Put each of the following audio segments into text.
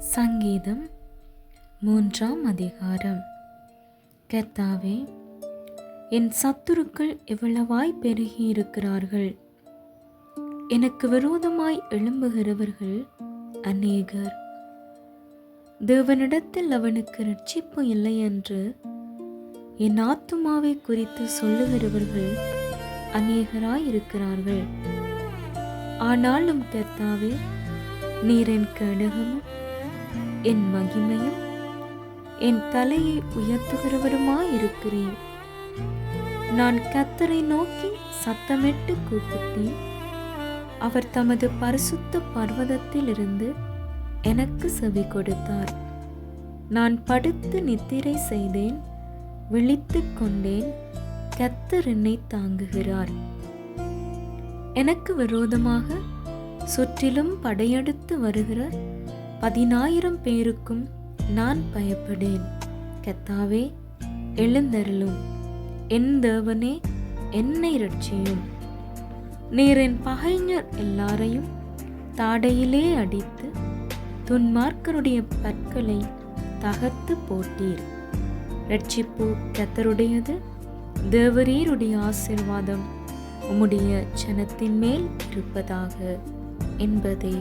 சங்கீதம் மூன்றாம் அதிகாரம். கர்த்தாவே என் சத்துருக்கள் எவ்வளவாய் பெருகி இருக்கிறார்கள் எனக்கு விரோதமாய் எழும்புகிறவர்கள் அநேகர். தேவனிடத்தில் அவனுக்கு ரட்சிப்பு இல்லை என்று என் ஆத்துமாவை குறித்து சொல்லுகிறவர்கள் அநேகராய் இருக்கிறார்கள். ஆனாலும் கர்த்தாவே நீர் என் கேடகமும் என் மகிமையும் என் தலையை உயர்த்துகிறவருமாயிருக்கிறேன். நான் கத்தரை நோக்கி சத்தமிட்டு கூப்பிட்டேன். அவர் தமது பரிசுத்த பர்வதத்திலிருந்து எனக்கு செவி கொடுத்தார். நான் படுத்து நித்திரை செய்தேன் விழித்துக் கொண்டேன் கத்தர் என்னை தாங்குகிறார். எனக்கு விரோதமாக சுற்றிலும் படையெடுத்து வருகிற பதினாயிரம் பேருக்கும் நான் பயப்படேன். கத்தாவே எழுந்தருளும். என் தேவனே என்னை ரட்சியும் நீர் என் பகைஞர் எல்லாரையும் தாடையிலே அடித்து துன்மார்க்கருடைய பற்களை தகர்த்து போட்டீர். ரட்சிப்பு கத்தருடையது தேவரீருடைய ஆசிர்வாதம் உம்முடைய ஜனத்தின் மேல் இருப்பதாக என்பதே.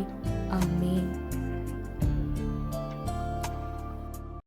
ஆமேன்.